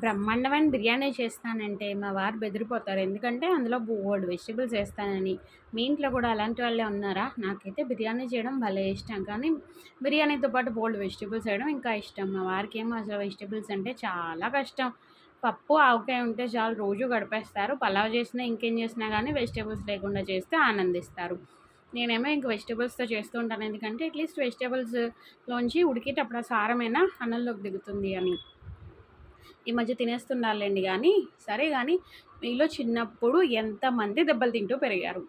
బ్రహ్మాండమైన బిర్యానీ చేస్తానంటే మా వారు బెదిరిపోతారు. ఎందుకంటే అందులో బోల్డ్ వెజిటబుల్స్ వేస్తానని. మీ ఇంట్లో కూడా అలాంటి వాళ్ళే ఉన్నారా? నాకైతే బిర్యానీ చేయడం భలే ఇష్టం. కానీ బిర్యానీతో పాటు బోల్డ్ వెజిటబుల్స్ వేయడం ఇంకా ఇష్టం. మా వారికి ఏమో అసలు వెజిటబుల్స్ అంటే చాలా కష్టం. పప్పు ఆవకాయ ఉంటే చాలు రోజు గడిపేస్తారు. పలావ్ చేసినా ఇంకేం చేసినా కానీ వెజిటబుల్స్ లేకుండా చేస్తే ఆనందిస్తారు. నేనేమో ఇంక వెజిటబుల్స్తో చేస్తూ ఉంటాను. ఎందుకంటే అట్లీస్ట్ వెజిటబుల్స్లోంచి ఉడికేటప్పుడు ఆ సారమైనా అన్నంలోకి దిగుతుంది అని. ఈ మధ్య తినేస్తున్నారులేండి కానీ సరే కానీ మీలో చిన్నప్పుడు ఎంతమంది దెబ్బలు తింటూ పెరిగారు?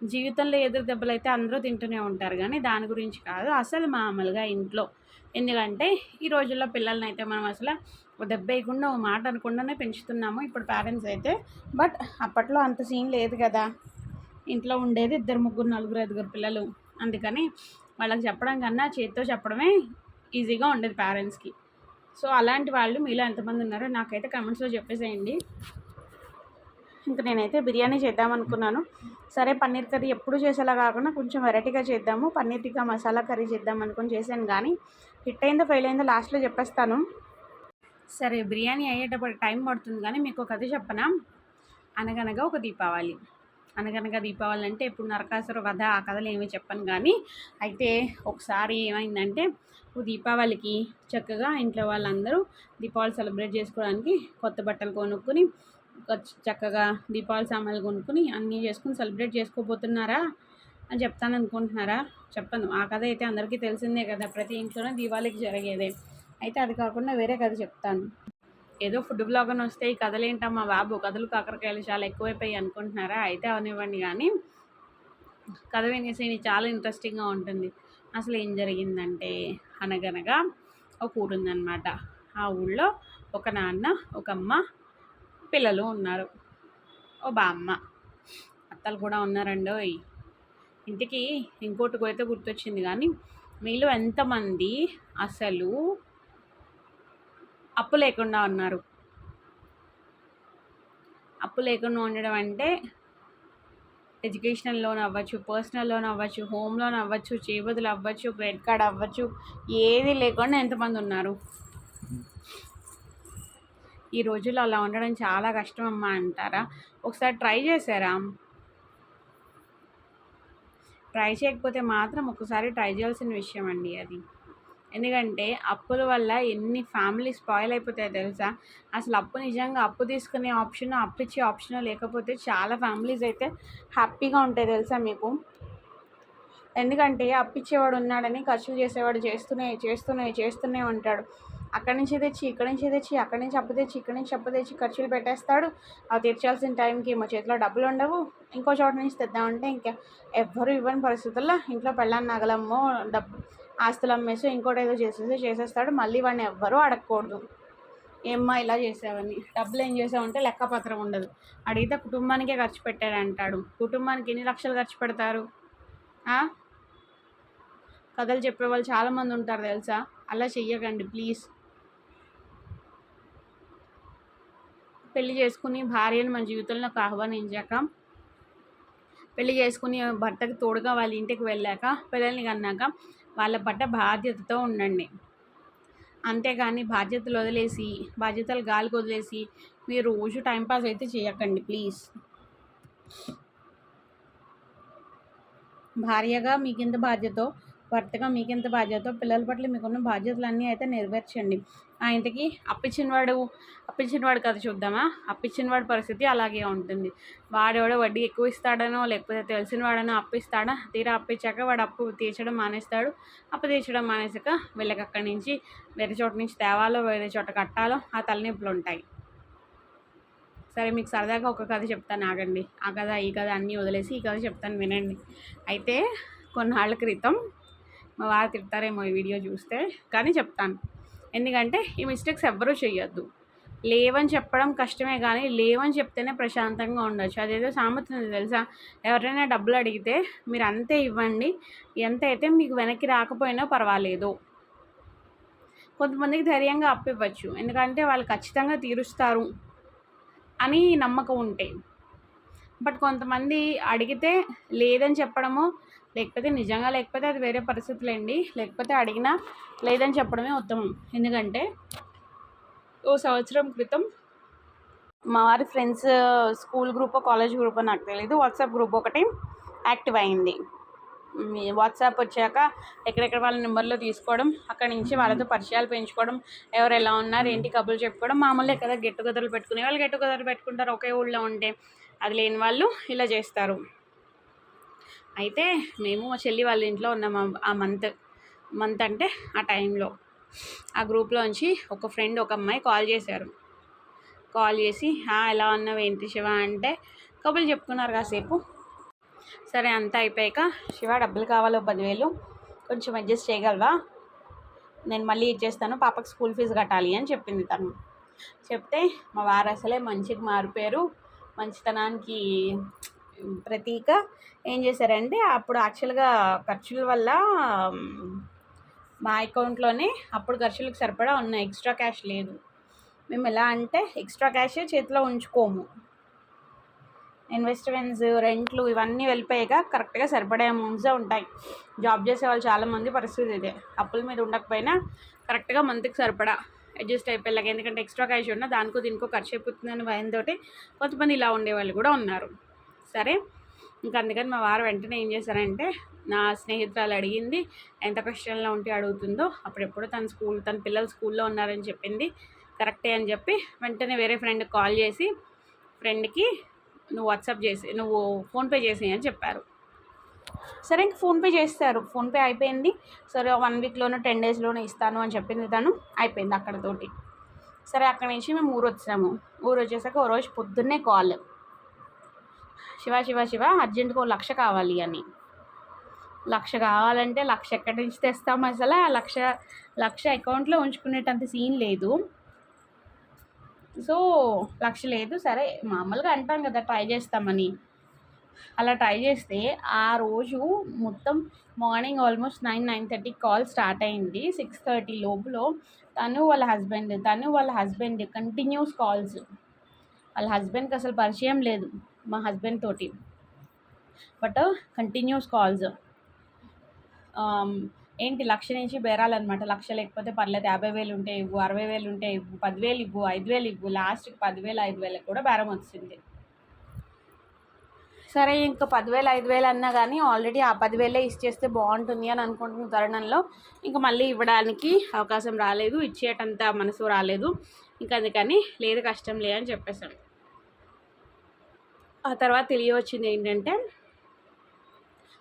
జీవితంలో ఎదురు దెబ్బలు అయితే అందరూ తింటూనే ఉంటారు కానీ దాని గురించి కాదు. అసలు మామూలుగా ఇంట్లో. ఎందుకంటే ఈ రోజుల్లో పిల్లల్ని అయితే మనం అసలు ఒక దెబ్బ వేయకుండా ఒక మాట అనకుండానే పెంచుతున్నాము ఇప్పుడు పేరెంట్స్ అయితే. బట్ అప్పట్లో అంత సీన్ లేదు కదా. ఇంట్లో ఉండేది ఇద్దరు ముగ్గురు నలుగురు ఐదుగురు పిల్లలు. అందుకని వాళ్ళకి చెప్పడం కన్నా చేతితో చెప్పడమే ఈజీగా ఉండేది పేరెంట్స్కి సో అలాంటి వాళ్ళు మీలో ఎంతమంది ఉన్నారో నాకైతే కమెంట్స్లో చెప్పేసేయండి. ఇంకా నేనైతే బిర్యానీ చేద్దాం అనుకున్నాను సరే పన్నీర్ కర్రీ ఎప్పుడు చేసేలా కాకుండా కొంచెం వెరైటీగా చేద్దాము. పన్నీర్ టిక్కా మసాలా కర్రీ చేద్దాం అనుకుని చేశాను కానీ హిట్ అయిందో ఫెయిల్ అయిందో లాస్ట్లో చెప్పేస్తాను. సరే బిర్యానీ అయ్యేటప్పుడు టైం పడుతుంది కానీ మీకు ఒక కథ చెప్పనా? అనగనగా ఒక దీపావళి. అనగనగా దీపావళి అంటే ఇప్పుడు నరకాసుర కథ ఆ కథలు ఏమీ చెప్పను కానీ అయితే ఒకసారి ఏమైందంటే దీపావళికి చక్కగా ఇంట్లో వాళ్ళందరూ దీపావళి సెలబ్రేట్ చేసుకోవడానికి కొత్త బట్టలు కొనుక్కొని చక్కగా దీపావళి సామాన్లు కొనుక్కొని అన్నీ చేసుకుని సెలబ్రేట్ చేసుకోబోతున్నారా అని చెప్తాను అనుకుంటున్నారా? చెప్పను. ఆ కథ అయితే అందరికీ తెలిసిందే కదా ప్రతి ఇంట్లోనే దీపావళికి జరిగేదే. అయితే అది కాకుండా వేరే కథ చెప్తాను. ఏదో ఫుడ్ బ్లాగ్ అని వస్తే ఈ కథలు ఏంటమ్మా బాబు? కథలు కాకరకాయలు చాలా ఎక్కువైపోయి అనుకుంటున్నారా? అయితే అవనివ్వండి కానీ కథ వినేసి చాలా ఇంట్రెస్టింగ్గా ఉంటుంది. అసలు ఏం జరిగిందంటే అనగనగా ఒక ఊరు ఉందన్నమాట ఆ ఊళ్ళో ఒక నాన్న ఒక అమ్మ పిల్లలు ఉన్నారు. ఓ బామ్మ. అత్తలు కూడా ఉన్నారండి ఇంటికి ఇంకోటి అయితే గుర్తొచ్చింది కానీ మీలో ఎంతమంది అసలు అప్పు లేకుండా ఉన్నారు. అప్పు లేకుండా ఉండడం అంటే ఎడ్యుకేషనల్ లోన్ అవ్వచ్చు పర్సనల్ లోన్ అవ్వచ్చు హోమ్ లోన్ అవ్వచ్చు చేబదులు అవ్వచ్చు క్రెడిట్ కార్డ్ అవ్వచ్చు ఏది లేకుండా ఎంతమంది ఉన్నారు? ఈ రోజుల్లో అలా ఉండడం చాలా కష్టం అమ్మా అంటారా? ఒకసారి ట్రై చేశారా? ట్రై చేయకపోతే మాత్రం ఒకసారి ట్రై చేయాల్సిన విషయం అండి అది. ఎందుకంటే అప్పుల వల్ల ఎన్ని ఫ్యామిలీ స్పాయిల్ అయిపోతాయో తెలుసా? అసలు అప్పు నిజంగా అప్పు తీసుకునే ఆప్షన్ అప్పు ఇచ్చే ఆప్షన్ లేకపోతే చాలా ఫ్యామిలీస్ అయితే హ్యాపీగా ఉంటాయి తెలుసా మీకు? ఎందుకంటే అప్పిచ్చేవాడు ఉన్నాడని ఖర్చులు చేసేవాడు చేస్తూనే చేస్తూనే చేస్తూనే ఉంటాడు. అక్కడి నుంచి తెచ్చి ఇక్కడి నుంచి తెచ్చి అక్కడి నుంచి అప్పు తెచ్చి ఇక్కడి నుంచి అప్పు తెచ్చి ఖర్చులు పెట్టేస్తాడు. అవి తీర్చాల్సిన టైంకి మా చేతిలో డబ్బులు ఉండవు. ఇంకో చోట నుంచి తెద్దామంటే ఇంకా ఎవ్వరు ఇవ్వని పరిస్థితుల్లో ఇంట్లో పెళ్ళాన్ని నగలమ్మో డబ్బు ఆస్తులు అమ్మేసి ఇంకోటి ఏదో చేసేసి చేసేస్తాడు. మళ్ళీ వాడిని ఎవ్వరూ అడగకూడదు. ఏమ్మా ఇలా చేసావని. డబ్బులు ఏం చేసావంటే లెక్కపత్రం ఉండదు. అడిగితే కుటుంబానికే ఖర్చు పెట్టాడు అంటాడు. కుటుంబానికి ఎన్ని లక్షలు ఖర్చు పెడతారు? కథలు చెప్పేవాళ్ళు చాలామంది ఉంటారు తెలుసా? అలా చెయ్యకండి ప్లీజ్. పెళ్ళి చేసుకుని భార్యను మన జీవితంలోకి ఆహ్వానించాక పెళ్ళి చేసుకుని భర్తకి తోడుగా వాళ్ళ ఇంటికి వెళ్ళాక పిల్లల్ని కన్నాక వాళ్ళ పట్ల బాధ్యతతో ఉండండి. అంతేగాని బాధ్యతలు వదిలేసి బాధ్యతలు గాలికి వదిలేసి మీరు రోజు టైంపాస్ అయితే చేయకండి ప్లీజ్. భార్యగా మీకింత బాధ్యతో భర్తగా మీకింత బాధ్యత పిల్లల పట్ల మీకున్న బాధ్యతలన్నీ అయితే నెరవేర్చండి. ఆ ఇంటికి అప్పించినవాడు అప్పించినవాడు కథ చూద్దామా? అప్పించినవాడి పరిస్థితి అలాగే ఉంటుంది. వాడెవడో వడ్డీ ఎక్కువ ఇస్తాడనో లేకపోతే తెలిసినవాడనో అప్పిస్తాడా? తీరా అప్పించాక వాడు అప్పు తీర్చడం మానేస్తాడు. అప్పు తీర్చడం మానేసాక వీళ్ళకి అక్కడి నుంచి వేరే చోట నుంచి తేవాలో వేరే చోట కట్టాలో ఆ తలనొప్పులు ఉంటాయి సరే మీకు సరదాగా ఒక కథ చెప్తాను ఆగండి. ఆ కథ ఈ కథ అన్నీ వదిలేసి ఈ కథ చెప్తాను వినండి. అయితే కొన్నాళ్ళ క్రితం మా వారు తిడతారేమో ఈ వీడియో చూస్తే కానీ చెప్తాను. ఎందుకంటే ఈ మిస్టేక్స్ ఎవ్వరూ చేయొద్దు లేవని చెప్పడం కష్టమే కానీ లేవని చెప్తేనే ప్రశాంతంగా ఉండొచ్చు. అదేదో సామెత తెలుసా? ఎవరైనా డబ్బులు అడిగితే మీరు అంతే ఇవ్వండి ఎంత అయితే మీకు వెనక్కి రాకపోయినా పర్వాలేదు. కొంతమందికి ధైర్యంగా అప్పు ఇవ్వచ్చు. ఎందుకంటే వాళ్ళు ఖచ్చితంగా తీరుస్తారు అని నమ్మకం ఉంటే. బట్ కొంతమంది అడిగితే లేదని చెప్పడము లేకపోతే నిజంగా లేకపోతే అది వేరే పరిస్థితులండి. లేకపోతే అడిగినా లేదని చెప్పడమే ఉత్తమం. ఎందుకంటే ఓ సంవత్సరం క్రితం మా వారి friends school group college group నాకు తెలియదు వాట్సాప్ గ్రూప్ ఒకటి యాక్టివ్ అయింది. వాట్సాప్ వచ్చాక ఎక్కడెక్కడ వాళ్ళ నెంబర్లో తీసుకోవడం అక్కడి నుంచి వాళ్ళతో పరిచయాలు పెంచుకోవడం ఎవరు ఎలా ఉన్నారు ఏంటి కబుర్లు చెప్పుకోవడం మామూలుగా కదా గెట్ టుగెదర్లు పెట్టుకునే వాళ్ళు గెట్ టుగెదర్ పెట్టుకుంటారు. ఒకే ఊళ్ళో ఉంటే అది లేని వాళ్ళు ఇలా చేస్తారు. అయితే మేము మా చెల్లి వాళ్ళ ఇంట్లో ఉన్నాం ఆ- మంత్ మంత్ అంటే ఆ టైంలో ఆ గ్రూప్లోంచి ఒక ఫ్రెండ్ ఒక అమ్మాయి కాల్ చేశారు. కాల్ చేసి ఎలా ఉన్నావు? ఏంటి శివ? అంటే కబుర్లు చెప్పుకున్నారు కాసేపు. సరే అంతా అయిపోయాక శివ డబ్బులు కావాలో పదివేలు? కొంచెం అడ్జస్ట్ చేయగలవా? నేను మళ్ళీ ఇచ్చేస్తాను పాపకి స్కూల్ ఫీజు కట్టాలి అని చెప్పింది తను. చెప్తే మా వారు అసలే మంచికి మారిపోయారు. మంచితనానికి ప్రతీక ఏం చేశారంటే అప్పుడు యాక్చువల్గా ఖర్చుల వల్ల మా అకౌంట్లోనే అప్పుడు ఖర్చులకు సరిపడా ఉన్నాయి ఎక్స్ట్రా క్యాష్ లేదు. మేము ఎలా అంటే ఎక్స్ట్రా క్యాష్ చేతిలో ఉంచుకోము. ఇన్వెస్ట్మెంట్స్ రెంట్లు ఇవన్నీ వెళ్ళిపోయాక కరెక్ట్గా సరిపడే అమౌంట్సే ఉంటాయి. జాబ్ చేసే వాళ్ళు చాలామంది పరిస్థితి ఇదే. అప్పుల మీద ఉండకపోయినా కరెక్ట్గా మంత్కి సరిపడా. అడ్జస్ట్ అయిపోయేలాగా. ఎందుకంటే ఎక్స్ట్రా క్యాష్ ఉన్నా దానికో దీనికో ఖర్చు అయిపోతుందని భయంతో కొంతమంది ఇలా ఉండేవాళ్ళు కూడా ఉన్నారు. సరే. ఇంకా అందుకని మా వారు వెంటనే ఏం చేశారంటే నా స్నేహితురాలు అడిగింది ఎంత కష్టంలో ఉంటే అడుగుతుందో? అప్పుడెప్పుడు తన స్కూల్ తన పిల్లలు స్కూల్లో ఉన్నారని చెప్పింది. కరెక్టే అని చెప్పి వెంటనే వేరే ఫ్రెండ్కి కాల్ చేసి ఫ్రెండ్కి నువ్వు వాట్సాప్ చేసి నువ్వు ఫోన్పే చేసేయని అని చెప్పారు. సరే ఇంక ఫోన్పే చేస్తారు. ఫోన్పే అయిపోయింది. సరే వన్ వీక్లోనో టెన్ డేస్లోనే ఇస్తాను అని చెప్పింది తను. అయిపోయింది అక్కడతోటి. సరే అక్కడి నుంచి మేము ఊరు వచ్చాము ఊరు వచ్చేసాక ఓ రోజు పొద్దున్నే కాల్. శివ శివ శివ అర్జెంటుగా ఓ లక్ష కావాలి అని. లక్ష కావాలంటే లక్ష ఎక్కడి నుంచి తెస్తాం అసలు? ఆ లక్ష లక్ష అకౌంట్లో ఉంచుకునేటంత సీన్ లేదు. సో లక్ష లేదు. సరే మామూలుగా అంటాం కదా ట్రై చేస్తామని. అలా ట్రై చేస్తే ఆ రోజు మొత్తం morning almost nine nine thirty call start అయింది. సిక్స్ థర్టీ లోపులో తను వాళ్ళ హస్బెండ్ తను వాళ్ళ హస్బెండ్ కంటిన్యూస్ కాల్స్ వాళ్ళ హస్బెండ్కి అసలు పరిచయం లేదు. మా హస్బెండ్ తోటి. బట్ కంటిన్యూస్ కాల్స్ ఏంటి లక్ష నుంచి బేరాలన్నమాట. లక్ష లేకపోతే పర్లేదు. యాభై వేలు ఉంటే ఇవ్వు అరవై వేలు ఉంటే ఇవ్వు పదివేలు ఇవ్వు ఐదు వేలు ఇవ్వు లాస్ట్కి పదివేలు ఐదు వేలకు కూడా బేరం వచ్చింది సరే ఇంకా పదివేలు ఐదు వేలు అన్నా కానీ ఆల్రెడీ ఆ పదివేలే ఇచ్చేస్తే బాగుంటుంది అని అనుకుంటున్న తరుణంలో ఇంకా మళ్ళీ ఇవ్వడానికి అవకాశం రాలేదు. ఇచ్చేటంత మనసు రాలేదు. ఇంకా అందుకని లేదు కష్టం లే అని చెప్పేసాను ఆ తర్వాత తెలియవచ్చింది ఏంటంటే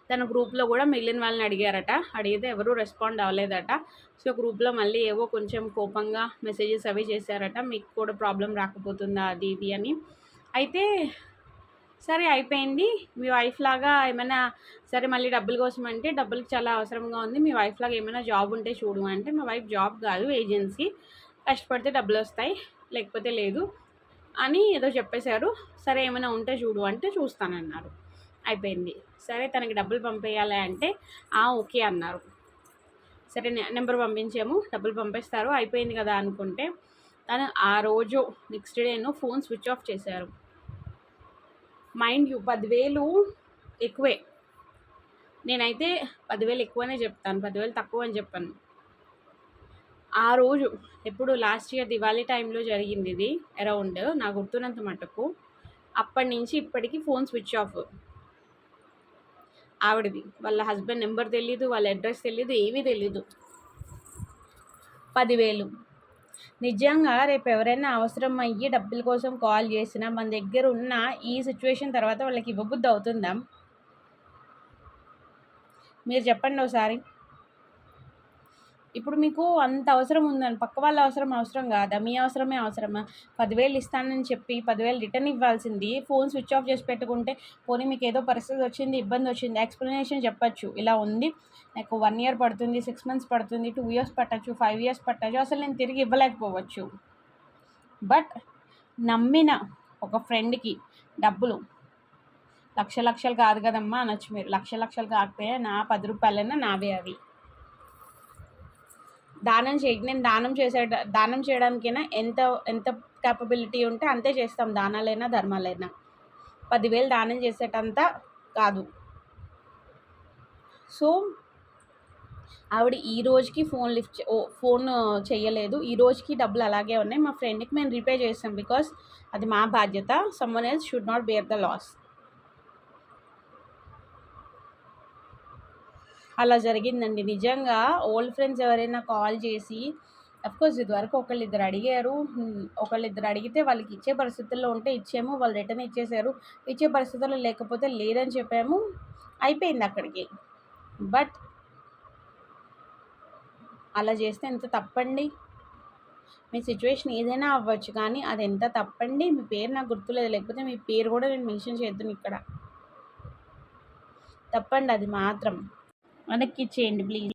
తన గ్రూప్లో కూడా మిగిలిన వాళ్ళని అడిగారట. అడిగితే ఎవరూ రెస్పాండ్ అవ్వలేదట. సో గ్రూప్లో మళ్ళీ ఏవో కొంచెం కోపంగా మెసేజెస్ అవి చేశారట. మీకు కూడా ప్రాబ్లం రాకపోతుందా? అది ఇది అని. అయితే సరే అయిపోయింది. మీ వైఫ్ లాగా ఏమైనా సరే మళ్ళీ డబ్బుల కోసం అంటే డబ్బులకు చాలా అవసరంగా ఉంది. మీ వైఫ్ లాగా ఏమైనా జాబ్ ఉంటే చూడు అంటే మా వైఫ్ జాబ్ కాదు ఏజెన్సీ. కష్టపడితే డబ్బులు వస్తాయి లేకపోతే లేదు. అని ఏదో చెప్పేశారు. సరే ఏమైనా ఉంటే చూడు అంటే చూస్తానన్నారు. అయిపోయింది. సరే తనకి డబ్బులు పంపేయాలి అంటే "ఆ, ఓకే అన్నారు. సరే నెంబర్ పంపించాము. డబ్బులు పంపిస్తారు. అయిపోయింది కదా అనుకుంటే తను ఆ రోజు నెక్స్ట్ డేను ఫోన్ స్విచ్ ఆఫ్ చేశారు. మైండ్ యూ పదివేలు ఎక్కువే. నేనైతే పదివేలు ఎక్కువనే చెప్తాను. పదివేలు తక్కువ అని చెప్పాను. ఆ రోజు ఎప్పుడు లాస్ట్ ఇయర్ దివాళీ టైంలో జరిగింది ఇది అరౌండ్ నా గుర్తున్నంత మటుకు అప్పటి నుంచి ఇప్పటికి ఫోన్ స్విచ్ ఆఫ్ ఆవిడది వాళ్ళ హస్బెండ్ నెంబర్ తెలియదు వాళ్ళ అడ్రస్ తెలియదు ఏమీ తెలీదు. పదివేలు. నిజంగా రేపు ఎవరైనా అవసరం అయ్యి డబ్బుల కోసం కాల్ చేసినా మన దగ్గర ఉన్న ఈ సిచ్యువేషన్ తర్వాత వాళ్ళకి ఇవ్వబుద్ధి అవుతుందా? మీరు చెప్పండి ఒకసారి. ఇప్పుడు మీకు అంత అవసరం ఉందని పక్క వాళ్ళ అవసరం అవసరం కాదా? మీ అవసరమే అవసరమా? పదివేలు ఇస్తానని చెప్పి పదివేలు రిటర్న్ ఇవ్వాల్సింది ఫోన్ స్విచ్ ఆఫ్ చేసి పెట్టుకుంటే పోనీ మీకు ఏదో పరిస్థితి వచ్చింది ఇబ్బంది వచ్చింది ఎక్స్ప్లెనేషన్ చెప్పచ్చు. ఇలా ఉంది. నాకు వన్ ఇయర్ పడుతుంది సిక్స్ మంత్స్ పడుతుంది టూ ఇయర్స్ పట్టచ్చు ఫైవ్ ఇయర్స్ పట్టచ్చు అసలు నేను తిరిగి ఇవ్వలేకపోవచ్చు. బట్ నమ్మిన ఒక ఫ్రెండ్కి డబ్బులు లక్ష లక్షలు కాదు కదమ్మా అనొచ్చు మీరు. లక్ష లక్షలు కాకపోయినా నా పది రూపాయలైనా నావే అవి. దానం చే నేను దానం చేసే దానం చేయడానికైనా ఎంత ఎంత క్యాపబిలిటీ ఉంటే అంతే చేస్తాం. దానాలైనా ధర్మాలైనా. పదివేలు దానం చేసేటంత కాదు. సో ఆవిడ ఈ రోజుకి ఫోన్ లిఫ్ట్ ఓ ఫోన్ చేయలేదు. ఈ రోజుకి డబ్బులు అలాగే ఉన్నాయి. మా ఫ్రెండ్కి మేము రిపేర్ చేస్తాం బికాస్ అది మా బాధ్యత. Someone else should not bear the loss అలా జరిగిందండి. నిజంగా ఓల్డ్ ఫ్రెండ్స్ ఎవరైనా కాల్ చేసి అఫ్కోర్స్ ఇదివరకు ఒకళ్ళిద్దరు అడిగారు. ఒకళ్ళిద్దరు అడిగితే వాళ్ళకి ఇచ్చే పరిస్థితుల్లో ఉంటే ఇచ్చాము వాళ్ళు రిటర్న్ ఇచ్చేసారు ఇచ్చే పరిస్థితుల్లో లేకపోతే లేదని చెప్పాము. అయిపోయింది అక్కడికి. బట్ అలా చేస్తే ఎంత తప్పండి? మీ సిచ్యువేషన్ ఏదైనా అవ్వచ్చు కానీ అది ఎంత తప్పండి? మీ పేరు నాకు గుర్తులేదు. లేకపోతే మీ పేరు కూడా నేను మెన్షన్ చేద్దాను ఇక్కడ. తప్పండి అది మాత్రం. వెనక్కి ఇచ్చేయండి ప్లీజ్